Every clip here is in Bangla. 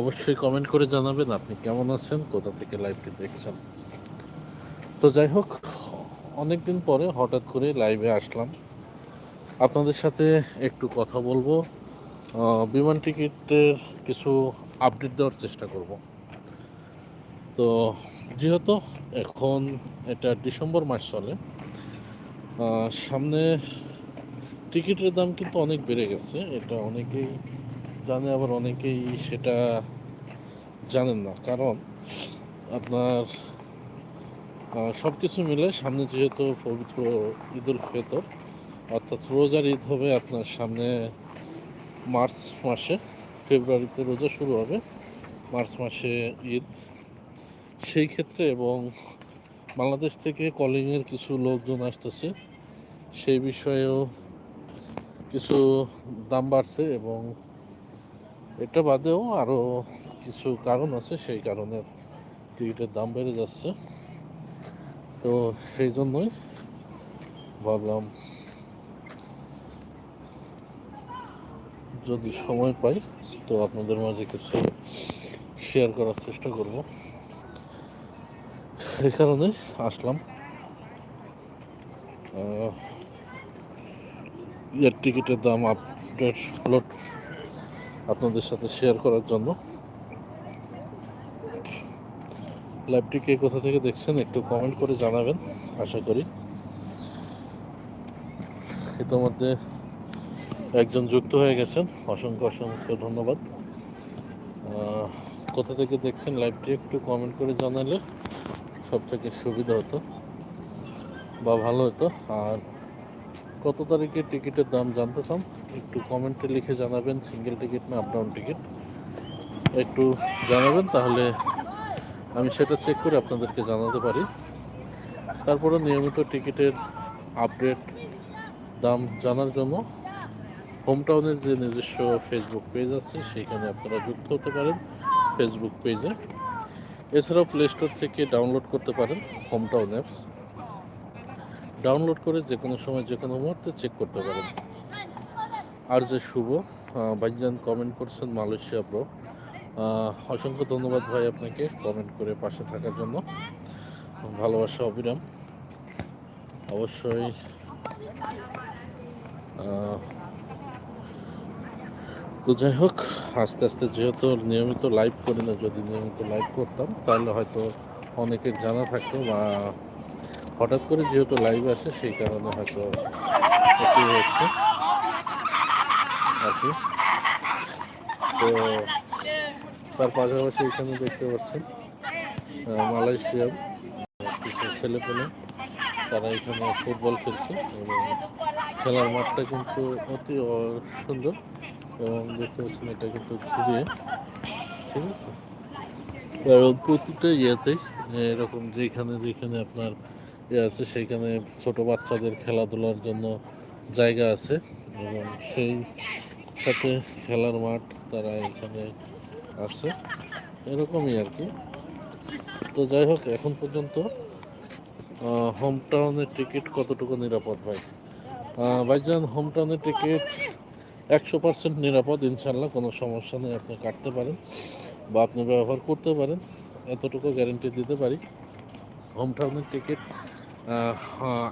অবশ্যই কমেন্ট করে জানাবেন আপনি কেমন আছেন, কোথা থেকে লাইভটি দেখছেন। তো যাই হোক অনেক দিন পরে হঠাৎ করে লাইভে আসলাম। আপনাদের সাথে একটু কথা বলব। বিমান টিকিটের কিছু আপডেট দেওয়ার চেষ্টা করব। তো যেহেতু এখন এটা ডিসেম্বর মাস চলে সামনে টিকিটের দাম কিন্তু অনেক বেড়ে গেছে। এটা অনেকেই জানে আবার অনেকেই সেটা জানেন না। কারণ আপনার সব কিছু মিলে সামনে যেহেতু পবিত্র ঈদ উল ফিতর, অর্থাৎ রোজার ঈদ হবে আপনার সামনে মার্চ মাসে, ফেব্রুয়ারিতে রোজা শুরু হবে মার্চ মাসে ঈদ। সেই ক্ষেত্রে এবং বাংলাদেশ থেকে কলিংয়ের কিছু লোকজন আসতেছে, সেই বিষয়েও কিছু দাম বাড়ছে এবং এটা বাদেও আরও কিছু কারণ আছে, সেই কারণে টিকিটের দাম বেড়ে যাচ্ছে। তো সেই জন্যই ভাবলাম যদি সময় পাই তো আপনাদের মাঝে কিছু শেয়ার করার চেষ্টা করব। এই কারণে আসলাম। এর টিকিটের দাম আপডেট লোড আপনাদের সাথে শেয়ার করার জন্য। লাইভটি কে কোথা থেকে দেখছেন একটু কমেন্ট করে জানাবেন, আশা করি। ইতিমধ্যে একজন যুক্ত হয়ে গেছেন, অসংখ্য অসংখ্য ধন্যবাদ। কোথা থেকে দেখছেন লাইভটি একটু কমেন্ট করে জানালে সব থেকে সুবিধা হতো বা ভালো হতো। আর কত তারিখে টিকিটের দাম জানতে চান? একটু কমেন্টে লিখে জানাবেন সিঙ্গেল টিকিট না আপ ডাউন টিকিট একটু জানাবেন, তাহলে আমি সেটা চেক করে আপনাদেরকে জানাতে পারি। তারপরে নিয়মিত টিকিটের আপডেট দাম জানার জন্য হোম টাউনের যে নিজস্ব ফেসবুক পেজ আছে সেইখানে আপনারা যুক্ত হতে পারেন ফেসবুক পেজে এছাড়াও প্লে স্টোর থেকে ডাউনলোড করতে পারেন হোম টাউন অ্যাপস ডাউনলোড করে যে কোনো সময় যে কোনো মুহূর্তে চেক করতে পারেন। আর যে শুভ ভাইজান কমেন্ট করছেন মালয়েশিয়া প্রো অসংখ্য ধন্যবাদ ভাই আপনাকে কমেন্ট করে পাশে থাকার জন্য। ভালোবাসা অবিরাম। অবশ্যই তো যাই হোক, আস্তে আস্তে যেহেতু নিয়মিত লাইভ করি না, যদি নিয়মিত লাইভ করতাম, তাহলে হয়তো অনেকের জানা থাকতো বা হঠাৎ করে যেহেতু লাইভ আসে, সেই কারণে হয়তো হচ্ছে। আর কি তো তার পাশাপাশি এখানে দেখতে পাচ্ছেন মালয়েশিয়ার কিছু ছেলে পেলে তারা এখানে ফুটবল খেলছে এবং খেলার মাঠটা কিন্তু অতি সুন্দর এবং দেখতে পাচ্ছেন এটা কিন্তু ঘুরিয়ে। ঠিক আছে? এবং প্রতিটা ইয়েতেই এরকম যেখানে যেখানে আপনার ইয়ে আছে সেইখানে ছোট বাচ্চাদের খেলাধুলার জন্য জায়গা আছে এবং সেই সাথে খেলার মাঠ তারা এখানে আছে। এরকমই আর কি। তো যাই হোক এখন পর্যন্ত হোম টাউনের টিকিট কতটুকু নিরাপদ ভাই ভাইজান হোম টাউনের টিকিট একশো পার্সেন্ট নিরাপদ ইনশাল্লাহ কোনো সমস্যা নেই আপনি কাটতে পারেন বা আপনি ব্যবহার করতে পারেন এতটুকু গ্যারেন্টি দিতে পারি। হোম টাউনের টিকিট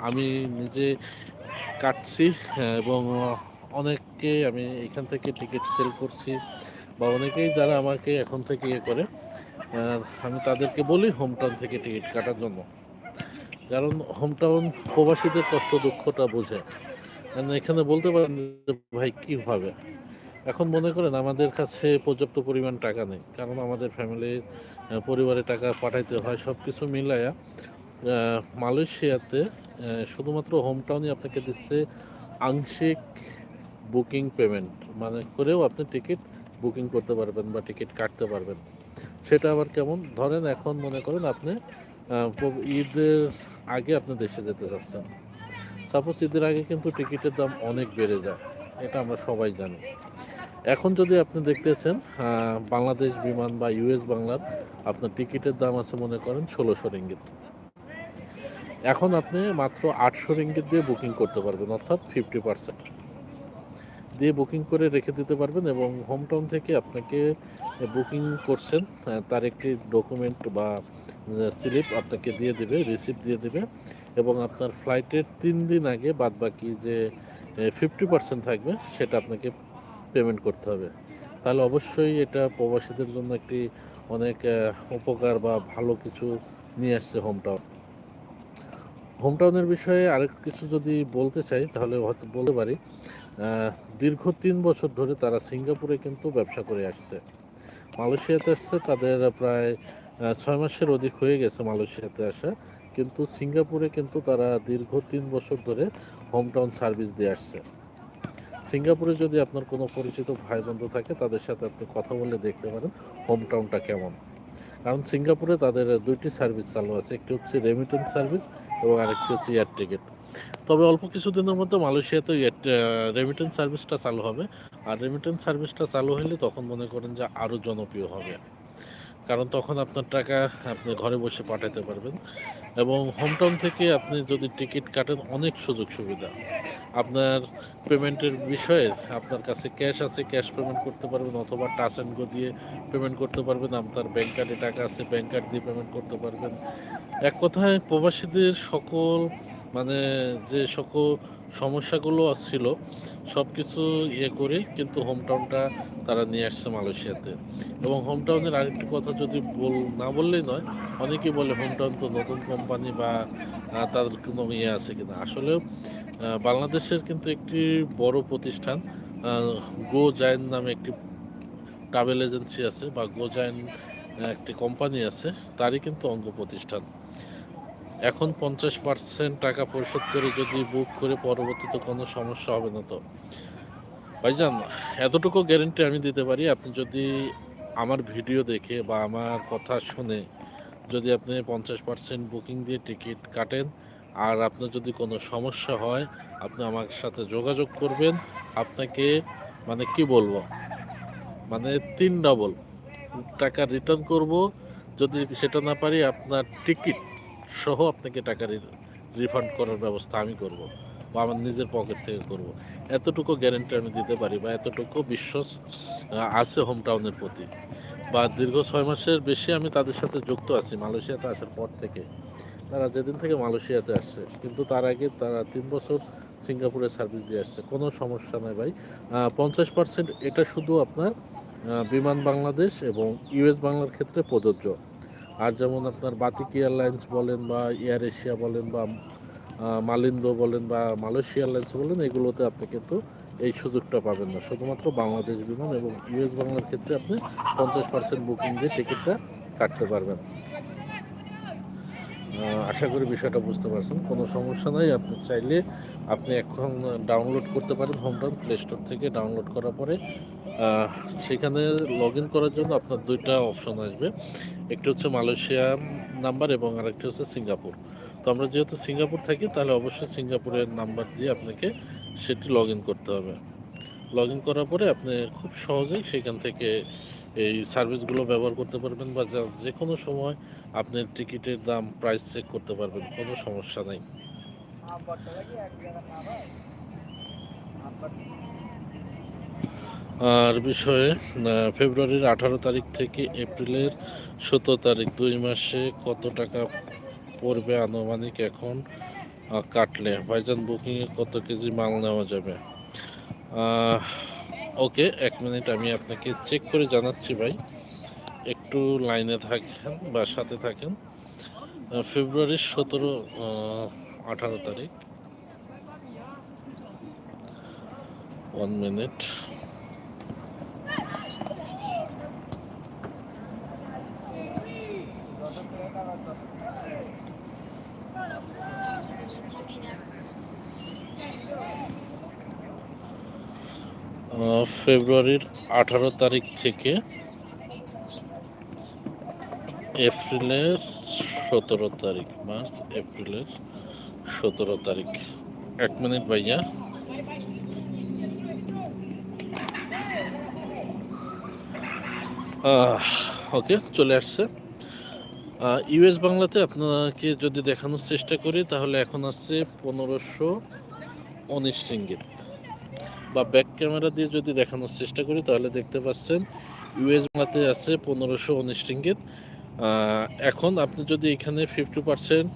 আমি নিজে কাটছি হ্যাঁ, এবং অনেককে আমি এখান থেকে টিকিট সেল করছি বা অনেকেই যারা আমাকে এখন থেকে ইয়ে করে আমি তাদেরকে বলি হোম টাউন থেকে টিকিট কাটার জন্য। কারণ হোম টাউন প্রবাসীদের কষ্ট দুঃখটা বোঝে। কারণ এখানে বলতে পারেন ভাই, কীভাবে? এখন মনে করেন আমাদের কাছে পর্যাপ্ত পরিমাণ টাকা নেই। কারণ আমাদের ফ্যামিলির পরিবারে টাকা পাঠাইতে হয় সব কিছু মিলায়া মালয়েশিয়াতে শুধুমাত্র হোম টাউনই আপনাকে দিচ্ছে আংশিক বুকিং পেমেন্ট মানে করেও আপনি টিকিট বুকিং করতে পারবেন বা টিকিট কাটতে পারবেন। সেটা আবার কেমন? ধরেন এখন মনে করেন আপনি ঈদের আগে আপনি দেশে যেতে চাচ্ছেন। সাপোজ ঈদের আগে কিন্তু টিকিটের দাম অনেক বেড়ে যায়, এটা আমরা সবাই জানি। এখন যদি আপনি দেখতেছেন বাংলাদেশ বিমান বা ইউএস বাংলার আপনার টিকিটের দাম আছে মনে করেন ষোলোশো রিঙ্গিত। এখন আপনি মাত্র আটশো রিঙ্গিত দিয়ে বুকিং করতে পারবেন, অর্থাৎ ফিফটি পার্সেন্ট। দিয়ে বুকিং করে রেখে দিতে পারবেন এবং হোম টাউন থেকে আপনাকে বুকিং করছেন তার একটি ডকুমেন্ট বা স্লিপ আপনাকে দিয়ে দেবে রিসিপ্ট দিয়ে দেবে এবং আপনার ফ্লাইটের তিন দিন আগে বাদ বাকি যে ফিফটি পার্সেন্ট থাকবে সেটা আপনাকে পেমেন্ট করতে হবে। তাহলে অবশ্যই এটা প্রবাসীদের জন্য একটি অনেক উপকার বা ভালো কিছু নিয়ে আসছে হোম টাউন হোম টাউনের বিষয়ে আরেক কিছু যদি বলতে চাই, তাহলে হয়তো বলতে পারি দীর্ঘ তিন বছর ধরে তারা সিঙ্গাপুরে কিন্তু ব্যবসা করে আসছে। মালয়েশিয়াতে আসছে, তাদের প্রায় ছয় মাসের অধিক হয়ে গেছে মালয়েশিয়াতে আসা। কিন্তু সিঙ্গাপুরে কিন্তু তারা দীর্ঘ তিন বছর ধরে হোম টাউন সার্ভিস দিয়ে আসছে। সিঙ্গাপুরে যদি আপনার কোনো পরিচিত ভাই বন্ধু থাকে, তাদের সাথে আপনি কথা বলে দেখতে পারেন হোম টাউনটা কেমন। কারণ সিঙ্গাপুরে তাদের দুইটি সার্ভিস চালু আছে, একটি হচ্ছে রেমিটেন্স সার্ভিস এবং আরেকটি হচ্ছে এয়ার টিকিট তবে অল্প কিছুদিনের মধ্যে মালয়েশিয়াতে রেমিটেন্স সার্ভিসটা চালু হবে। আর রেমিটেন্স সার্ভিসটা চালু হলে তখন মনে করেন যে আরও জনপ্রিয় হবে। কারণ তখন আপনার টাকা আপনি ঘরে বসে পাঠাতে পারবেন। এবং হোমটাউন থেকে আপনি যদি টিকিট কাটেন, অনেক সুযোগ সুবিধা। আপনার পেমেন্টের বিষয়ে আপনার কাছে ক্যাশ আছে ক্যাশ পেমেন্ট করতে পারবেন অথবা টাচ অ্যান্ড গো দিয়ে পেমেন্ট করতে পারবেন। আপনার ব্যাংক কার্ডে টাকা আছে ব্যাংক কার্ড দিয়ে পেমেন্ট করতে পারবেন। এক কথায় প্রবাসীদের সকল মানে যে সকল সমস্যাগুলো ছিল সব কিছু ইয়ে করে কিন্তু হোম টাউনটা তারা নিয়ে আসছে মালয়েশিয়াতে। এবং হোম টাউনের আরেকটি কথা যদি বল, না বললেই নয়, অনেকেই বলে হোম টাউন তো নতুন কোম্পানি বা তাদের কোনো ইয়ে আছে কিনা। আসলেও বাংলাদেশের কিন্তু একটি বড় প্রতিষ্ঠান গো জায়ন নামে একটি ট্রাভেল এজেন্সি আছে বা গো জায়ন একটি কোম্পানি আছে, তারই কিন্তু অঙ্গ প্রতিষ্ঠান এখন পঞ্চাশ পার্সেন্ট টাকা পরিশোধ করে যদি বুক করে পরবর্তীতে কোনো সমস্যা হবে না তো। ভাইজান, এতটুকু গ্যারেন্টি আমি দিতে পারি, আপনি যদি আমার ভিডিও দেখে বা আমার কথা শুনে যদি আপনি পঞ্চাশ পার্সেন্ট বুকিং দিয়ে টিকিট কাটেন আর আপনার যদি কোনো সমস্যা হয়, আপনি আমার সাথে যোগাযোগ করবেন। আপনাকে মানে কি বলব? মানে তিন ডবল টাকা রিটার্ন করব। যদি সেটা না পারি, আপনার টিকিট সহ আপনাকে টাকা রিফান্ড করার ব্যবস্থা আমি করব বা আমার নিজের পকেট থেকে করব। এতটুকু গ্যারেন্টি আমি দিতে পারি বা এতটুকু বিশ্বাস আছে হোম টাউনের প্রতি। বা দীর্ঘ ছয় মাসের বেশি আমি তাদের সাথে যুক্ত আছি, মালয়েশিয়াতে আসার পর থেকে। তারা যেদিন থেকে মালয়েশিয়াতে আসছে, কিন্তু তার আগে তারা তিন বছর সিঙ্গাপুরে সার্ভিস দিয়ে আসছে। কোনো সমস্যা নাই ভাই। পঞ্চাশ পার্সেন্ট এটা শুধু আপনার বিমান বাংলাদেশ এবং ইউএস বাংলার ক্ষেত্রে প্রযোজ্য। আর যেমন আপনার বাতিক এয়ারলাইন্স বলেন বা এয়ার এশিয়া বলেন বা মালিন্দো বলেন বা মালয়েশিয়া এয়ারলাইন্স বলেন, এগুলোতে আপনি কিন্তু এই সুযোগটা পাবেন না। শুধুমাত্র বাংলাদেশ বিমান এবং ইউএস বাংলার ক্ষেত্রে আপনি পঞ্চাশ পার্সেন্ট বুকিং দিয়ে টিকিটটা কাটতে পারবেন। আশা করি বিষয়টা বুঝতে পারছেন। কোনো সমস্যা নাই, আপনি চাইলে আপনি এখন ডাউনলোড করতে পারেন হোমটাউন প্লে স্টোর থেকে ডাউনলোড করার পরে সেখানে লগ ইন করার জন্য আপনার দুইটা অপশন আসবে। একটি হচ্ছে মালয়েশিয়া নাম্বার এবং আরেকটি হচ্ছে সিঙ্গাপুর। তো আমরা যেহেতু সিঙ্গাপুর থাকি, তাহলে অবশ্যই সিঙ্গাপুরের নাম্বার দিয়ে আপনাকে সেটি লগ ইন করতে হবে। লগ ইন করার পরে আপনি খুব সহজেই সেখান থেকে এই সার্ভিসগুলো ব্যবহার করতে পারবেন বা যা- যে কোনো সময় আপনি টিকিটের দাম প্রাইস চেক করতে পারবেন, কোনো সমস্যা নাই। আর বিষয়ে ফেব্রুয়ারির আঠারো তারিখ থেকে এপ্রিলের সতেরো তারিখ দুই মাসে কত টাকা পড়বে আনুমানিক এখন কাটলে? ভাইজান বুকিংয়ে কত কেজি মাল নেওয়া যাবে? ওকে, এক মিনিট, আমি আপনাকে চেক করে জানাচ্ছি ভাই। একটু লাইনে থাকেন বা সাথে থাকেন। ফেব্রুয়ারির সতেরো আঠারো তারিখ। ওয়ান মিনিট ফেব্রুয়ারির আঠারো তারিখ থেকে এপ্রিলের সতেরো তারিখ, মার্চ এপ্রিলের সতেরো তারিখ। এক মিনিট ভাইয়া। ওকে, চলে আসছে। ইউএস বাংলাতে আপনাকে যদি দেখানোর চেষ্টা করি, তাহলে এখন আসছে পনেরোশো উনিশ রিঙ্গিত। বা ব্যাক ক্যামেরা দিয়ে যদি দেখানোর চেষ্টা করি, তাহলে দেখতে পাচ্ছেন ইউএস বাংলাতে আছে পনেরোশো উনিশ রিঙ্গিত এখন আপনি যদি এখানে ফিফটি পার্সেন্ট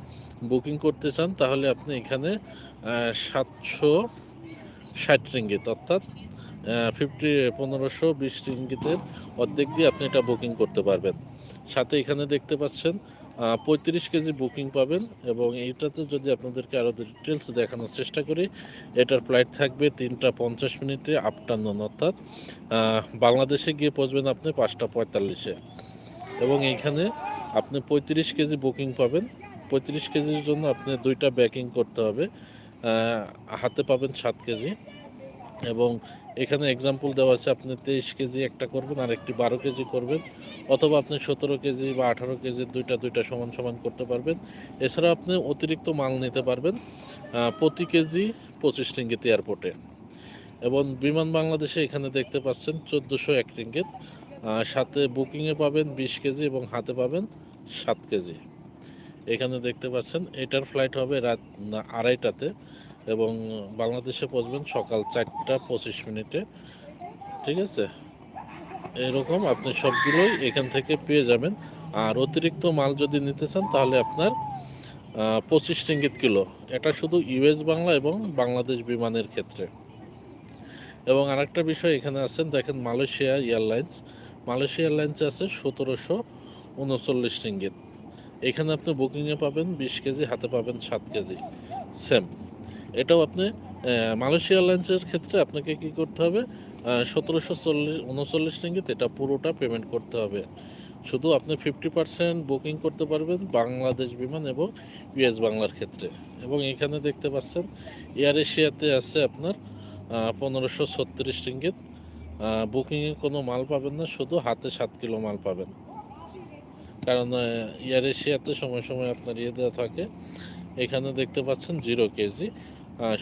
বুকিং করতে চান, তাহলে আপনি এখানে সাতশো ষাট রিঙ্গিত অর্থাৎ ফিফটি পনেরোশো বিশ রিঙ্গিতের অর্ধেক দিয়ে আপনি এটা বুকিং করতে পারবেন। সাথে এখানে দেখতে পাচ্ছেন পঁয়ত্রিশ কেজি বুকিং পাবেন এবং এইটাতে যদি আপনাদেরকে আরও ডিটেলস দেখানোর চেষ্টা করি, এটার ফ্লাইট থাকবে তিনটা পঞ্চাশ মিনিটে আফটারনুন অর্থাৎ বাংলাদেশে গিয়ে পৌঁছবেন আপনি পাঁচটা পঁয়তাল্লিশে। এবং এইখানে আপনি পঁয়ত্রিশ কেজি বুকিং পাবেন। পঁয়ত্রিশ কেজির জন্য আপনি দুইটা ব্যাকিং করতে হবে। হাতে পাবেন সাত কেজি। এবং এখানে এক্সাম্পল দেওয়া আছে, আপনি তেইশ কেজি একটা করবেন, আর একটি বারো কেজি করবেন, অথবা আপনি সতেরো কেজি বা আঠারো কেজি দুইটা দুইটা সমান সমান করতে পারবেন। এছাড়া আপনি অতিরিক্ত মাল নিতে পারবেন প্রতি কেজি পঁচিশ রিঙ্গিত এয়ারপোর্টে। এবং বিমান বাংলাদেশে এখানে দেখতে পাচ্ছেন চোদ্দোশো এক রিঙ্গিত সাথে বুকিংয়ে পাবেন বিশ কেজি এবং হাতে পাবেন সাত কেজি। এখানে দেখতে পাচ্ছেন, এটার ফ্লাইট হবে রাত আড়াইটাতে। এবং বাংলাদেশে পৌঁছবেন সকাল চারটা পঁচিশ মিনিটে। ঠিক আছে? এরকম আপনি সবগুলোই এখান থেকে পেয়ে যাবেন। আর অতিরিক্ত মাল যদি নিতে চান, তাহলে আপনার পঁচিশ রিঙ্গিত কিলো। এটা শুধু ইউএস বাংলা এবং বাংলাদেশ বিমানের ক্ষেত্রে। এবং আরেকটা বিষয় এখানে আছেন, দেখেন মালয়েশিয়া এয়ারলাইন্স। মালয়েশিয়া এয়ারলাইন্সে আছে সতেরোশো উনচল্লিশ রিঙ্গিত। এখানে আপনি বুকিংয়ে পাবেন বিশ কেজি, হাতে পাবেন সাত কেজি। সেম। এটাও আপনি মালয়েশিয়া এয়ারলাইন্সের ক্ষেত্রে আপনাকে কি করতে হবে? সতেরোশো চল্লিশ, উনচল্লিশ রিঙ্গিত এটা পুরোটা পেমেন্ট করতে হবে। শুধু আপনি ফিফটি পার্সেন্ট বুকিং করতে পারবেন বাংলাদেশ বিমান এবং ইউএস বাংলার ক্ষেত্রে। এবং এখানে দেখতে পাচ্ছেন এয়ার এশিয়াতে আছে আপনার পনেরোশো ছত্রিশ রিঙ্গিত। বুকিংয়ে কোনো মাল পাবেন না, শুধু হাতে সাত কিলো মাল পাবেন। কারণ এয়ার এশিয়াতে সময় সময় আপনার ইয়ে দেওয়া থাকে। এখানে দেখতে পাচ্ছেন জিরো কেজি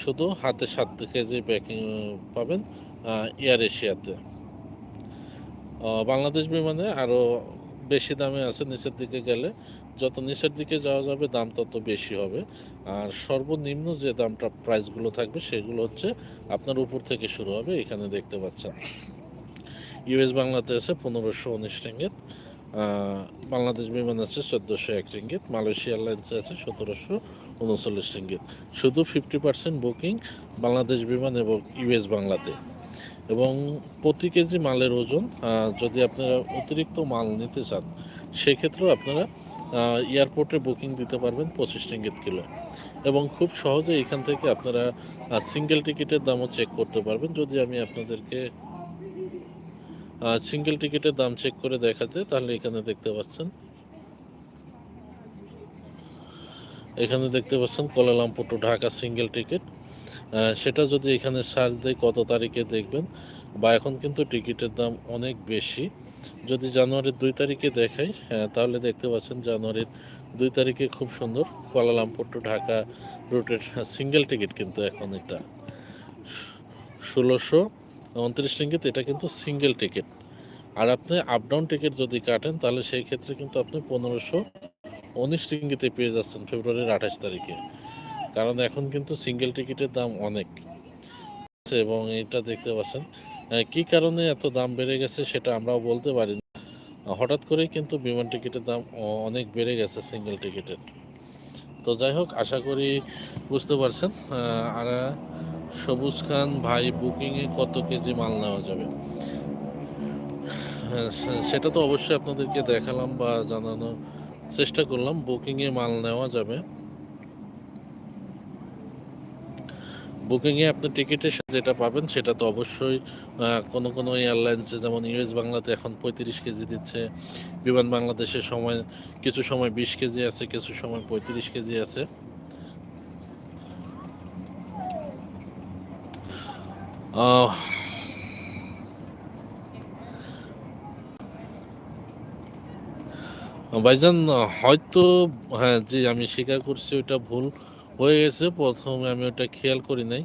শুধু হাতে সাত কেজি প্যাকিং পাবেন এয়ার এশিয়াতে বাংলাদেশ বিমানে আরও বেশি দামে আছে, নিচের দিকে গেলে। যত নিচের দিকে যাওয়া যাবে, দাম তত বেশি হবে। আর সর্বনিম্ন যে দামটা প্রাইসগুলো থাকবে, সেগুলো হচ্ছে আপনার উপর থেকে শুরু হবে, এখানে দেখতে পাচ্ছেন। ইউএস বাংলাতে আছে পনেরোশো উনিশ রিঙ্গিত। বাংলাদেশ বিমান আছে চোদ্দোশো এক রিঙ্গিত, মালয়েশিয়া এয়ারলাইন্সে আছে সতেরোশো উনচল্লিশ রিঙ্গিত। শুধু ফিফটি পার্সেন্ট বুকিং বাংলাদেশ বিমান এবং ইউএস বাংলাতে। এবং প্রতি কেজি মালের ওজন যদি আপনারা অতিরিক্ত মাল নিতে চান, সেক্ষেত্রেও আপনারা এয়ারপোর্টে বুকিং দিতে পারবেন পঁচিশ রিঙ্গিত কিলো। এবং খুব সহজে এখান থেকে আপনারা সিঙ্গেল টিকিটের দামও চেক করতে পারবেন। যদি আমি আপনাদেরকে সিঙ্গেল টিকিটের দাম চেক করে দেখাতে তাহলে এখানে দেখতে পাচ্ছেন। এখানে দেখতে পাচ্ছেন Kuala Lumpur to Dhaka single ticket সেটা যদি এখানে সার্চ দেয় কত তারিখে দেখবেন বা এখন কিন্তু টিকিটের দাম অনেক বেশি। যদি জানুয়ারির দুই তারিখে দেখাই হ্যাঁ, তাহলে দেখতে পাচ্ছেন জানুয়ারির দুই তারিখে খুব সুন্দর কোয়ালালামপুর টু ঢাকা রুটের সিঙ্গেল টিকিট কিন্তু এখন এটা। ষোলোশো উনত্রিশ রিঙ্গিত এটা কিন্তু সিঙ্গেল টিকিট আর আপনি আপ ডাউন টিকিট যদি কাটেন, তাহলে সেই ক্ষেত্রে কিন্তু আপনি পনেরোশো উনিশ রিঙ্গিতে পেয়ে যাচ্ছেন ফেব্রুয়ারির আঠাশ তারিখে। কারণ এখন কিন্তু সিঙ্গেল টিকিটের দাম অনেক। এবং এটা দেখতে পাচ্ছেন কি কারণে এত দাম বেড়ে গেছে সেটা আমরাও বলতে পারি না। হঠাৎ করেই কিন্তু বিমান টিকিটের দাম অনেক বেড়ে গেছে সিঙ্গেল টিকিটের তো যাই হোক, আশা করি বুঝতে পারছেন। আর সবুজ খান ভাই বুকিংয়ে কত কেজি মাল নেওয়া যাবে? হ্যাঁ, সেটা তো অবশ্যই আপনাদেরকে দেখালাম বা জানানোর চেষ্টা করলাম। বুকিংয়ে মাল নেওয়া যাবে। বুকিংয়ে আপনি টিকিটের সাথে যেটা পাবেন সেটা তো অবশ্যই কোনো কোনো এয়ারলাইন্সে যেমন ইউএস বাংলাতে এখন পঁয়ত্রিশ কেজি দিচ্ছে বিমান বাংলাদেশের সময় কিছু সময় বিশ কেজি আছে কিছু সময় পঁয়ত্রিশ কেজি আছে। ভাইজান হয়তো হ্যাঁ যে আমি স্বীকার করছি ওটা ভুল হয়ে গেছে। প্রথমে আমি ওটা খেয়াল করি নাই।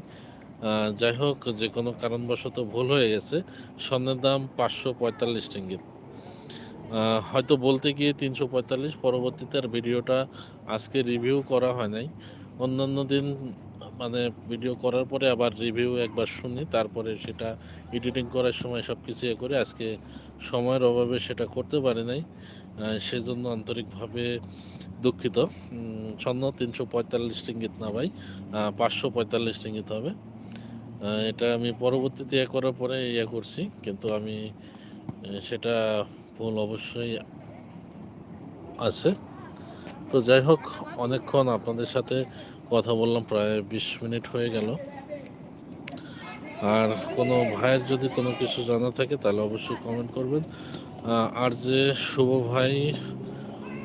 যাই হোক যে কোনো কারণবশত ভুল হয়ে গেছে। স্বর্ণের দাম পাঁচশো পঁয়তাল্লিশ রিঙ্গিত। আহ, হয়তো বলতে গিয়ে তিনশো পঁয়তাল্লিশ পরবর্তীতে আর ভিডিওটা আজকে রিভিউ করা হয় নাই। অন্যান্য দিন মানে ভিডিও করার পরে আবার রিভিউ একবার শুনি, তারপরে সেটা এডিটিং করার সময় সব কিছু ইয়ে করে আজকে সময়ের অভাবে সেটা করতে পারি নাই সেজন্য আন্তরিকভাবে দুঃখিত। ছন্ন তিনশো পঁয়তাল্লিশ রিঙ্গিত না ভাই পাঁচশো পঁয়তাল্লিশ রিঙ্গিত হবে। এটা আমি পরবর্তীতে ইয়ে করার পরে ইয়ে করছি, কিন্তু আমি সেটা ভুল অবশ্যই আছে। তো যাই হোক, অনেকক্ষণ আপনাদের সাথে কথা বললাম, প্রায় বিশ মিনিট হয়ে গেল। আর কোনো ভাইয়ের যদি কোনো কিছু জানা থাকে, তাহলে অবশ্যই কমেন্ট করবেন। আর যে শুভ ভাই,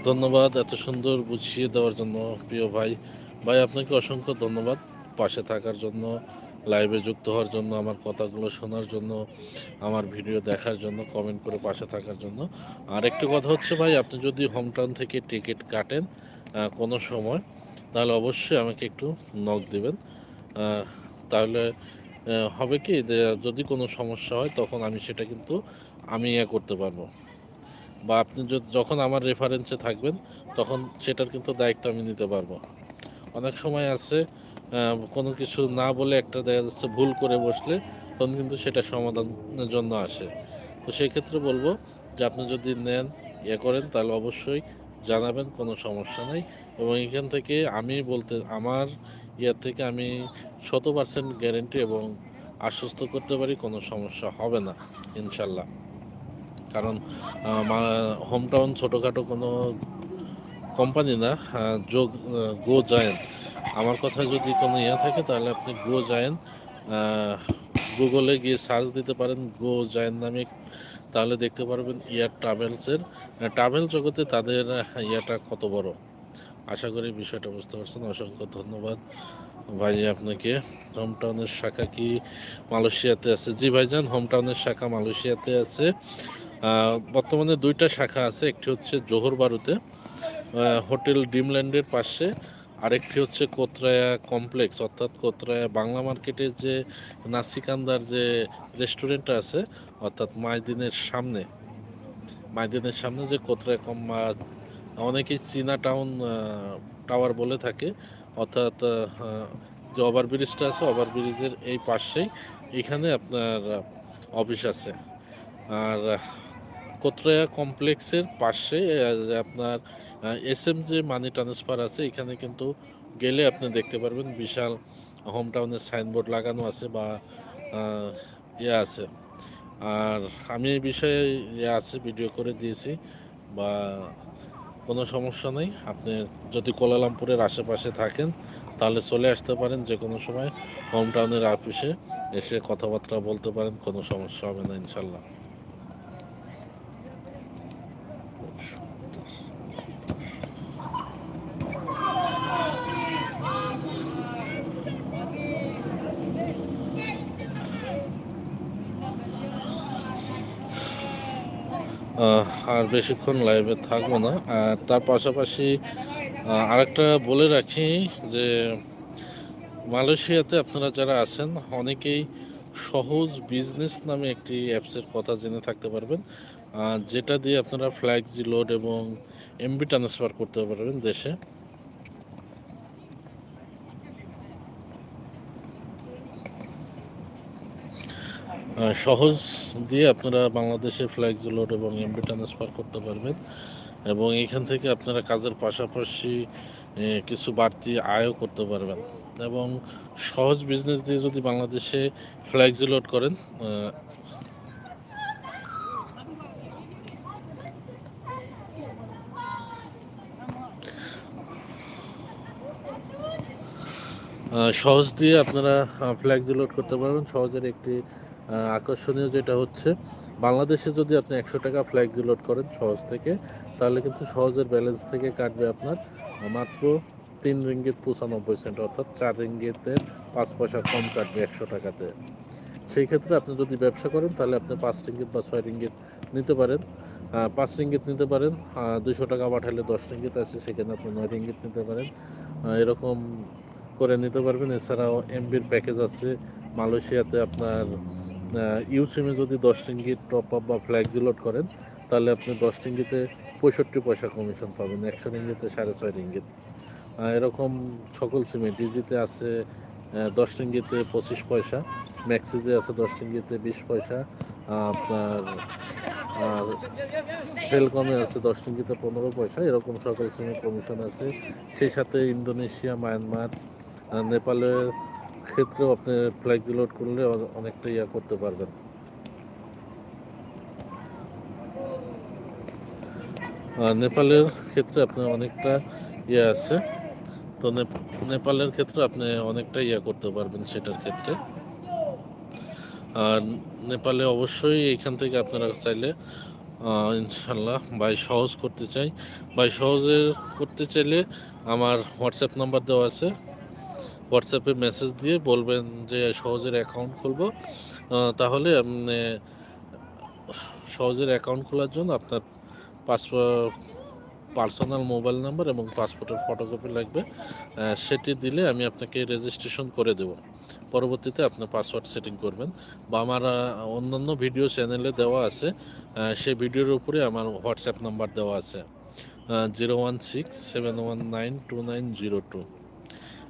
ধন্যবাদ এত সুন্দর বুঝিয়ে দেওয়ার জন্য, প্রিয় ভাই। ভাই, আপনাকে অসংখ্য ধন্যবাদ পাশে থাকার জন্য লাইভে যুক্ত হওয়ার জন্য, আমার কথাগুলো শোনার জন্য, আমার ভিডিও দেখার জন্য কমেন্ট করে পাশে থাকার জন্য। আর একটি কথা হচ্ছে ভাই, আপনি যদি হোম টাউন থেকে টিকিট কাটেন কোনো সময় তাহলে অবশ্যই আমাকে একটু নক দেবেন। তাহলে হবে কি যদি কোনো সমস্যা হয়, তখন আমি সেটা কিন্তু আমি ইয়ে করতে পারব। বা আপনি যখন আমার রেফারেন্সে থাকবেন, তখন সেটার কিন্তু দায়িত্ব আমি নিতে পারব। অনেক সময় আছে কোনো কিছু না বলে একটা দেখা যাচ্ছে ভুল করে বসলে, তখন কিন্তু সেটা সমাধানের জন্য আসে। তো সেই ক্ষেত্রে বলব যে, আপনি যদি নেন ইয়ে করেন, তাহলে অবশ্যই জানাবেন, কোনো সমস্যা নাই। এবং এখান থেকে আমি বলতে, আমার ইয়ার থেকে আমি শত পার্সেন্ট গ্যারেন্টি এবং আশ্বস্ত করতে পারি, কোনো সমস্যা হবে না, ইনশাল্লাহ। কারণ হোমটাউন ছোটোখাটো কোনো কোম্পানি না যোগ গো জায়েন্ট আমার কথা যদি কোনো ইয়ে থাকে, তাহলে আপনি গো জায়েন্ট গুগলে গিয়ে সার্চ দিতে পারেন গো জায়েন্ট নামে, তাহলে দেখতে পারবেন ইয়ার ট্রাভেলসের ট্রাভেল জগতে তাদের ইয়াটা কত বড়। আশা করি বিষয়টা বুঝতে পারছেন। অসংখ্য ধন্যবাদ। ভাই, আপনাকে হোম টাউনের শাখা কি মালয়েশিয়াতে আছে? জি ভাইজান হোম টাউনের শাখা মালয়েশিয়াতে আছে। বর্তমানে দুইটা শাখা আছে, একটি হচ্ছে জোহর বারুতে হোটেল ড্রিমল্যান্ডের পাশে, আরেকটি হচ্ছে কোতরায়া কমপ্লেক্স, অর্থাৎ কোতরায়া বাংলা মার্কেটের যে নাসিকান্দার যে রেস্টুরেন্টটা আছে, অর্থাৎ মাইদিনের সামনে মাইদিনের সামনে যে কোতরায়া কম অনেকেই চীনা টাউন টাওয়ার বলে থাকে। অর্থাৎ যে ওভার ব্রিজটা আছে ওভার ব্রিজের এই পাশেই এখানে আপনার অফিস আছে। আর কোতরায়া কমপ্লেক্সের পাশে আপনার এস এম যে মানি ট্রান্সফার আছে। এখানে কিন্তু গেলে আপনি দেখতে পারবেন বিশাল হোম টাউনের সাইনবোর্ড লাগানো আছে বা ইয়ে আছে। আর আমি এই বিষয়ে ইয়ে আছে ভিডিও করে দিয়েছি বা কোনো সমস্যা নেই। আপনি যদি কোলালামপুরের আশেপাশে থাকেন, তাহলে চলে আসতে পারেন যে কোনো সময়। হোম টাউনের অফিসে এসে কথাবার্তা বলতে পারেন, কোনো সমস্যা হবে না, ইনশাল্লাহ। আর বেশিক্ষণ লাইভে থাকব না। আর তার পাশাপাশি আরেকটা বলে রাখি যে, মালয়েশিয়াতে আপনারা যারা আছেন, অনেকেই সহজ বিজনেস নামে একটি অ্যাপসের কথা জেনে থাকতে পারবেন। যেটা দিয়ে আপনারা ফ্ল্যাক্সি লোড এবং এমবি ট্রান্সফার করতে পারবেন দেশে। সহজ দিয়ে আপনারা বাংলাদেশে ফ্ল্যাক্সি লোড এবং এমবি ট্রান্সফার করতে পারবেন। এবং এখান থেকে আপনারা কাজের পাশাপাশি কিছু বাড়তি আয়ও করতে পারবেন। এবং সহজ বিজনেস দিয়ে যদি বাংলাদেশে ফ্ল্যাক্সি লোড করেন সহজ দিয়ে আপনারা ফ্ল্যাক্সি লোড করতে পারবেন। সহজের একটি আকর্ষণীয় যেটা হচ্ছে, বাংলাদেশে যদি আপনি একশো টাকা ফ্ল্যাক্সি লোড করেন সহজ থেকে, তাহলে কিন্তু সহজের ব্যালেন্স থেকে কাটবে আপনার মাত্র তিন রিঙ্গিত পঁচানব্বই সেন্ট অর্থাৎ চার রিঙ্গিতের পাঁচ পয়সা কম কাটবে একশো টাকাতে। সেই ক্ষেত্রে আপনি যদি ব্যবসা করেন, তাহলে আপনি পাঁচ রিঙ্গিত বা ছয় রিঙ্গিত নিতে পারেন। পাঁচ রিঙ্গিত নিতে পারেন দুশো টাকা পাঠালে দশ রিঙ্গিত আছে, সেখানে আপনি নয় রিঙ্গিত নিতে পারেন। এরকম করে নিতে পারবেন। এছাড়াও এমবির প্যাকেজ আছে, মালয়েশিয়াতে আপনার ইউসিমে যদি দশ রিঙ্গিত টপ আপ বা ফ্ল্যাক্সি লোড করেন, তাহলে আপনি দশ রিঙ্গিতে পঁয়ষট্টি পয়সা কমিশন পাবেন, একশো রিঙ্গিতে সাড়ে ছয় রিঙ্গিত এরকম সকল সিমে ডিজিতে আছে দশ রিঙ্গিতে পঁচিশ পয়সা ম্যাক্সিজে আছে দশ রিঙ্গিতে বিশ পয়সা, আপনার, আর সেলকমে আছে দশ রিঙ্গিতে পনেরো পয়সা, এরকম সকল সিমে কমিশন আছে। সেই সাথে ইন্দোনেশিয়া মায়ানমার নেপালের ক্ষেত্রেও আপনি ফ্ল্যাক্সি লোড করলে অনেকটা ইয়া করতে পারবেন। নেপালের ক্ষেত্রে আপনার অনেকটা ইয়ে আছে। তো নেপ- নেপালের ক্ষেত্রে আপনি অনেকটা ইয়া করতে পারবেন সেটার ক্ষেত্রে। আর নেপালে অবশ্যই এখান থেকে আপনারা চাইলে ইনশাল্লাহ বাই সহজ করতে চাই। বাই সহজে করতে চাইলে আমার হোয়াটসঅ্যাপ নাম্বার দেওয়া আছে। হোয়াটসঅ্যাপে মেসেজ দিয়ে বলবেন যে, সহজের অ্যাকাউন্ট খুলবো। তাহলে আপনি, সহজের অ্যাকাউন্ট খোলার জন্য আপনার পাসপোর্ট পার্সোনাল মোবাইল নাম্বার এবং পাসপোর্টের ফটোকপি লাগবে। সেটি দিলে আমি আপনাকে রেজিস্ট্রেশন করে দেব। পরবর্তীতে আপনি পাসওয়ার্ড সেটিং করবেন। বা আমার অন্যান্য ভিডিও চ্যানেলে দেওয়া আছে। সেই ভিডিওর উপরে আমার হোয়াটসঅ্যাপ নাম্বার দেওয়া আছে। Zero one six seven one nine two nine zero two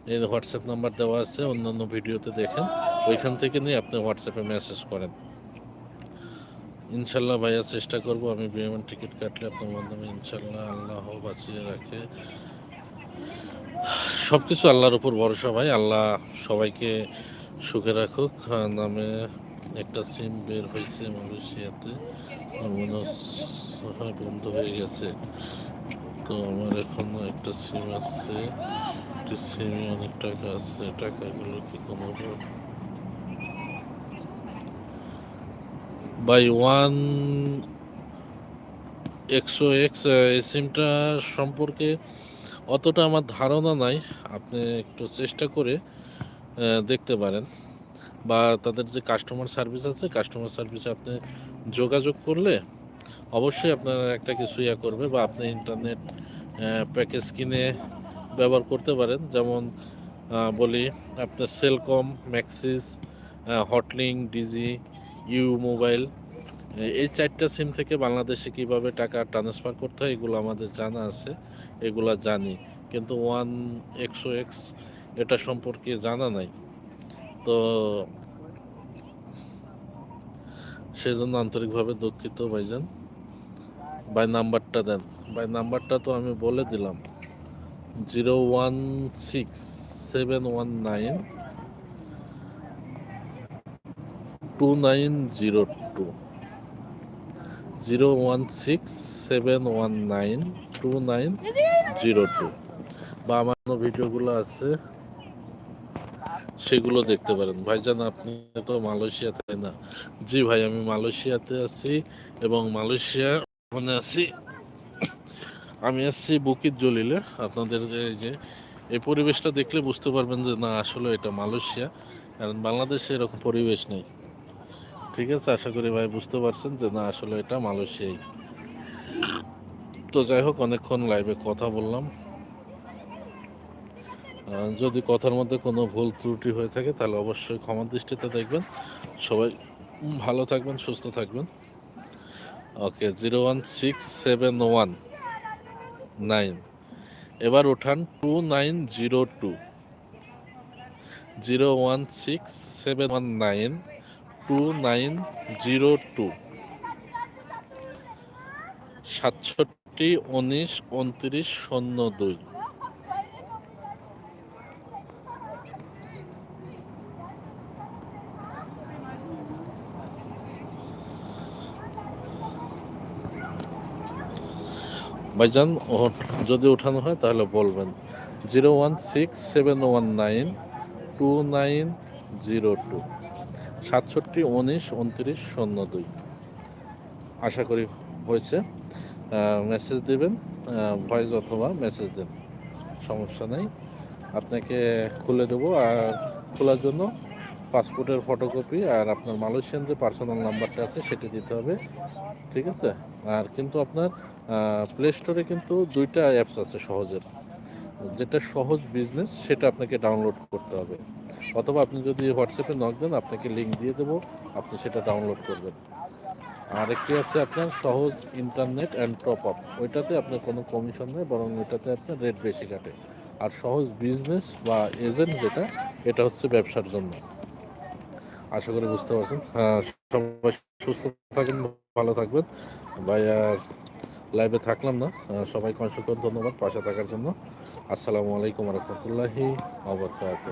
এই হোয়াটসঅ্যাপ নাম্বার দেওয়া আছে অন্যান্য ভিডিওতে দেখেন। ওইখান থেকে নিয়ে আপনি হোয়াটসঅ্যাপে মেসেজ করেন। ইনশাল্লাহ ভাইয়া চেষ্টা করব আমি বিমান টিকিট কাটলে আপনার মাধ্যমে ইনশাল্লাহ আল্লাহ বাঁচিয়ে রাখে। সব কিছু আল্লাহর উপর ভরসা ভাই আল্লাহ সবাইকে সুখে রাখুক। আহ, নামে একটা সিম বের হয়েছে মালয়েশিয়াতে। আমার মনে হয় বন্ধ হয়ে গেছে। তো আমার এখনও একটা সিম আছে। অনেক টাকা আছে, টাকাগুলো কি বাই ওয়ান একশো এক্স এই সিমটা সম্পর্কে অতটা আমার ধারণা নাই। আপনি একটু চেষ্টা করে দেখতে পারেন। বা তাদের যে কাস্টমার সার্ভিস আছে কাস্টমার সার্ভিসে আপনি যোগাযোগ করলে অবশ্যই আপনার একটা কিছু ইয়া করবে বা আপনি ইন্টারনেট প্যাকেজ কিনে ব্যবহার করতে পারেন। যেমন বলি আপনার Celcom, Maxis Hotlink, Digi, U mobile এই চারটা সিম থেকে বাংলাদেশে কীভাবে টাকা ট্রান্সফার করতে হয় এগুলো আমাদের জানা আছে, এগুলো জানি। কিন্তু ওয়ান একশো এক্স এটা সম্পর্কে জানা নাই। তো সেজন্য আন্তরিকভাবে দুঃখিত ভাইজান। ভাই নাম্বারটা দেন। ভাই নাম্বারটা তো আমি বলে দিলাম। Zero one six seven one nine two nine zero two zero one six seven one nine two nine zero two বা আমার ভিডিওগুলো আছে। সেগুলো দেখতে পারেন। ভাইজান, আপনি তো মালয়েশিয়াতে না? জি ভাই, আমি মালয়েশিয়াতে আছি এবং মালয়েশিয়া মানে আছি। আমি আসছি বুকিত জলিলে। আপনাদের এই যে, এই পরিবেশটা দেখলে বুঝতে পারবেন যে না, আসলে এটা মালয়েশিয়া, কারণ বাংলাদেশে এরকম পরিবেশ নেই। ঠিক আছে? আশা করি ভাই বুঝতে পারছেন যে না, আসলে এটা মালয়েশিয়াই। তো যাই হোক, অনেকক্ষণ লাইভে কথা বললাম। যদি কথার মধ্যে কোনো ভুল ত্রুটি হয়ে থাকে, তাহলে অবশ্যই ক্ষমা দৃষ্টিতে দেখবেন। সবাই ভালো থাকবেন, সুস্থ থাকবেন। Okay zero one six seven one nine. এবার ওঠান two nine zero two. Zero one six seven one nine two nine zero two. সাতষট্টি, উনিশ, উনত্রিশ, শূন্য দুই। ভাইজান যদি উঠানো হয় তাহলে বলবেন। Zero one six seven one nine two nine zero two. সাতষট্টি, উনিশ, উনত্রিশ, শূন্য দুই। আশা করি হয়েছে। মেসেজ দেবেন ভয়েস অথবা মেসেজ দেন। সমস্যা নেই। আপনাকে খুলে দেবো আর খোলার জন্য পাসপোর্টের ফটোকপি আর আপনার মালয়েশিয়ান যে পার্সোনাল নাম্বারটা আছে সেটি দিতে হবে। ঠিক আছে? আর কিন্তু আপনার প্লে স্টোরে কিন্তু দুইটা অ্যাপস আছে সহজের। যেটা সহজ বিজনেস সেটা আপনাকে ডাউনলোড করতে হবে। অথবা আপনি যদি হোয়াটসঅ্যাপে নক দেন আপনাকে লিঙ্ক দিয়ে দেবো আপনি সেটা ডাউনলোড করবেন। আর একটি আছে আপনার সহজ ইন্টারনেট অ্যান্ড টপ আপ ওইটাতে আপনার কোনো কমিশন নেই বরং ওইটাতে আপনার রেট বেশি কাটে। আর সহজ বিজনেস বা এজেন্ট যেটা এটা হচ্ছে ব্যবসার জন্য। আশা করি বুঝতে পারছেন। হ্যাঁ, সবাই সুস্থ থাকবেন ভালো থাকবেন। আর লাইভে থাকলাম না। সবাইকে অসংখ্য ধন্যবাদ পাশে থাকার জন্য। আসসালামু আলাইকুম রহমতুল্লাহি আবরকাত